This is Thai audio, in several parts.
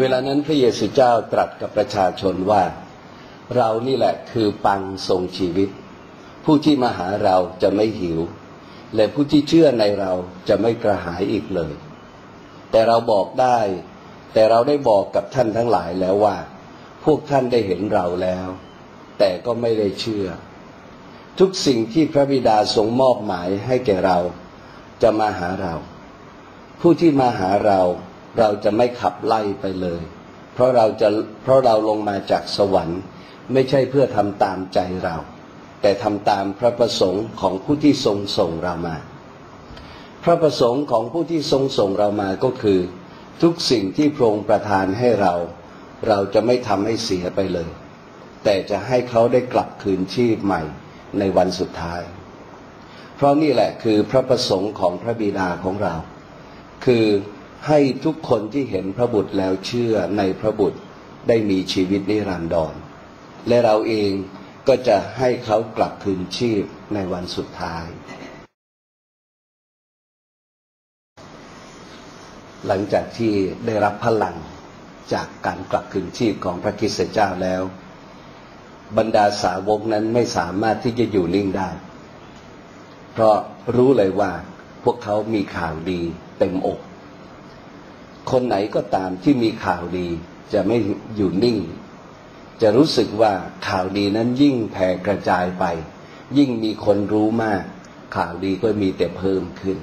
เวลานั้นพระเยซูเจ้าตรัสกับประชาชนว่า เรานี่แหละคือปังทรงชีวิต ผู้ที่มาหาเราจะไม่หิว และผู้ที่เชื่อในเราจะไม่กระหายอีกเลย แต่เราบอกได้ แต่เราได้บอกกับท่านทั้งหลายแล้วว่า พวกท่านได้เห็นเราแล้ว แต่ก็ไม่ได้เชื่อ ทุกสิ่งที่พระบิดาทรงมอบหมายให้แก่เรา จะมาหาเรา ผู้ที่มาหาเรา เราจะไม่ขับไล่ไปเลย เพราะเราจะเพราะเราลงมาจากสวรรค์ ไม่ใช่เพื่อทำตามใจเรา แต่ทำตามพระประสงค์ของผู้ที่ทรงส่งเรามา พระประสงค์ของผู้ที่ทรงส่งเรามาก็คือ ทุกสิ่งที่พระองค์ประทานให้เรา เราจะไม่ทำให้เสียไปเลย แต่จะให้เขาได้กลับคืนชีพใหม่ในวันสุดท้าย เพราะนี่แหละคือพระประสงค์ของพระบิดาของเรา คือ ให้ทุกคนที่เห็นพระบุตรแล้วเชื่อในพระบุตรได้มีชีวิตนิรันดร และเราเองก็จะให้เขากลับคืนชีพในวันสุดท้าย หลังจากที่ได้รับพลังจากการกลับคืนชีพของพระคิสต์เจ้าแล้ว บรรดาสาวกนั้นไม่สามารถที่จะอยู่นิ่งได้ เพราะรู้เลยว่าพวกเขามีข่าวดีเต็มอก คนไหนก็ตามที่มีข่าวดีจะไม่อยู่นิ่ง จะรู้สึกว่าข่าวดีนั้นยิ่งแผ่กระจายไป ยิ่งมีคนรู้มาก ข่าวดีก็มีแต่เพิ่มขึ้น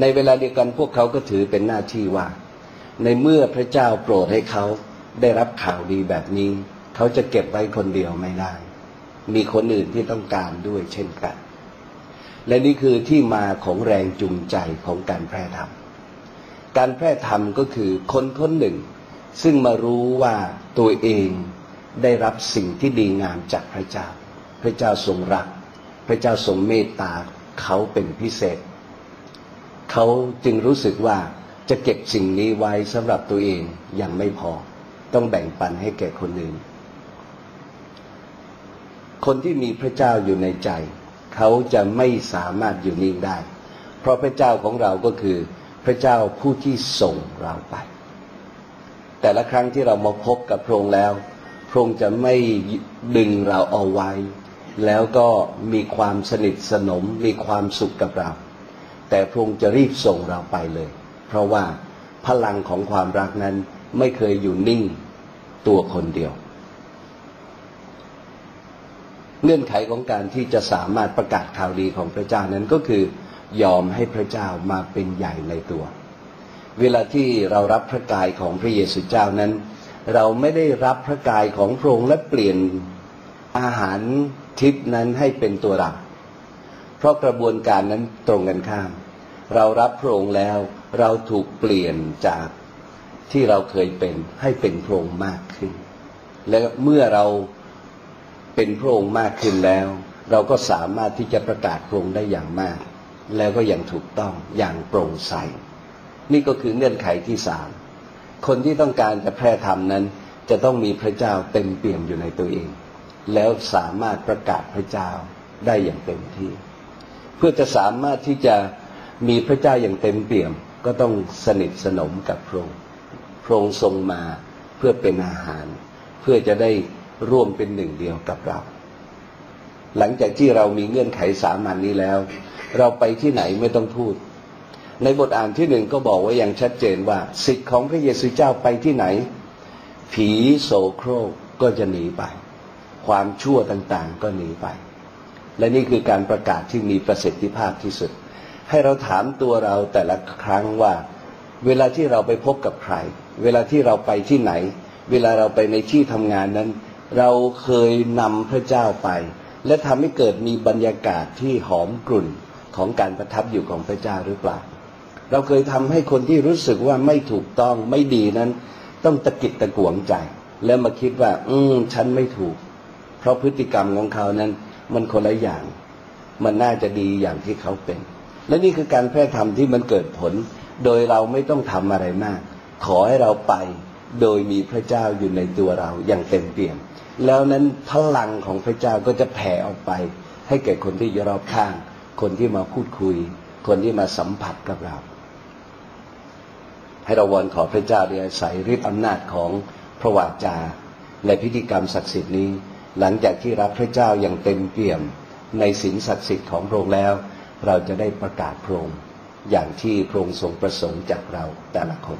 ในเวลาเดียวกันพวกเขาก็ถือเป็นหน้าที่ว่า ในเมื่อพระเจ้าโปรดให้เขาได้รับข่าวดีแบบนี้ เขาจะเก็บไว้คนเดียวไม่ได้ มีคนอื่นที่ต้องการด้วยเช่นกัน และนี่คือที่มาของแรงจูงใจของการแพร่ธรรม การแพร่ธรรมก็คือคนคนหนึ่ง ซึ่งมารู้ว่าตัวเองได้รับสิ่งที่ดีงามจากพระเจ้า พระเจ้าทรงรัก พระเจ้าทรงเมตตาเขาเป็นพิเศษ เขาจึงรู้สึกว่าจะเก็บสิ่งนี้ไว้สำหรับตัวเองยังไม่พอ ต้องแบ่งปันให้แก่คนอื่น คนที่มีพระเจ้าอยู่ในใจ เขาจะไม่สามารถอยู่นิ่งได้ เพราะพระเจ้าของเราก็คือ พระเจ้าผู้ที่ส่งเราไป แต่ละครั้งที่เรามาพบกับพระองค์แล้ว พระองค์จะไม่ดึงเราเอาไว้ แล้วก็มีความสนิทสนมมีความสุขกับเรา แต่พระองค์จะรีบส่งเราไปเลย เพราะว่าพลังของความรักนั้นไม่เคยอยู่นิ่งตัวคนเดียว เงื่อนไขของการที่จะสามารถประกาศข่าวดีของพระเจ้านั้นก็คือ ยอมให้พระเจ้ามาเป็นใหญ่ในตัว เวลาที่เรารับพระกายของพระเยซูเจ้านั้น เราไม่ได้รับพระกายของพระองค์และเปลี่ยนอาหารทิพนั้นให้เป็นตัวเราเพราะกระบวนการนั้นตรงกันข้าม เรารับพระองค์แล้วเราถูกเปลี่ยนจากที่เราเคยเป็นให้เป็นพระองค์มากขึ้น และเมื่อเราเป็นพระองค์มากขึ้นแล้ว เราก็สามารถที่จะประกาศพระองค์ได้อย่างมาก แล้วก็อย่างถูกต้องอย่างโปร่งใส นี่ก็คือเงื่อนไขที่สามคนที่ต้องการจะแพร่ธรรมนั้น จะต้องมีพระเจ้าเต็มเปี่ยมอยู่ในตัวเอง แล้วสามารถประกาศพระเจ้าได้อย่างเต็มที่ เพื่อจะสามารถที่จะมีพระเจ้าอย่างเต็มเปี่ยม ก็ต้องสนิทสนมกับพระองค์พระองค์ทรงมาเพื่อเป็นอาหาร เพื่อจะได้ร่วมเป็นหนึ่งเดียวกับเรา หลังจากที่เรามีเงื่อนไขสามัญนนี้แล้ว เราไปที่ไหนไม่ต้องพูดในบทอ่านที่หนึ่งก็บอกไว้อย่างชัดเจนว่า สิทธิ์ของพระเยซูเจ้าไปที่ไหน ผีโสโครกก็จะหนีไป ความชั่วต่างๆก็หนีไป และนี่คือการประกาศที่มีประสิทธิภาพที่สุด ให้เราถามตัวเราแต่ละครั้งว่า เวลาที่เราไปพบกับใคร เวลาที่เราไปที่ไหน เวลาเราไปในที่ทำงานนั้น เราเคยนำพระเจ้าไป และทำให้เกิดมีบรรยากาศที่หอมกลุ่นของการประทับอยู่ของพระเจ้าหรือเปล่า เราเคยทำให้คนที่รู้สึกว่าไม่ถูกต้องไม่ดีนั้น ต้องตะกิดตะกวงใจ แล้วมาคิดว่า อืมฉันไม่ถูก เพราะพฤติกรรมของเขานั้น มันคนละอย่าง มันน่าจะดีอย่างที่เขาเป็น และนี่คือการแพร่ธรรมที่มันเกิดผล โดยเราไม่ต้องทำอะไรมาก ขอให้เราไปโดยมีพระเจ้าอยู่ในตัวเราอย่างเต็มเปี่ยม แล้วนั้นพลังของพระเจ้าก็จะแผ่ออกไป ให้แก่คนที่อยู่รอบข้าง คนที่มาพูดคุย คนที่มาสัมผัสกับเรา ให้เราวอนขอพระเจ้าได้อาศัยฤทธิอำนาจของพระวาจาและพิธีกรรมศักดิ์สิทธิ์นี้ หลังจากที่รับพระเจ้าอย่างเต็มเปี่ยม ในศีลศักดิ์สิทธิ์ของพระองค์แล้ว เราจะได้ประกาศพระองค์อย่างที่พระองค์ทรงประสงค์จากเราแต่ละคน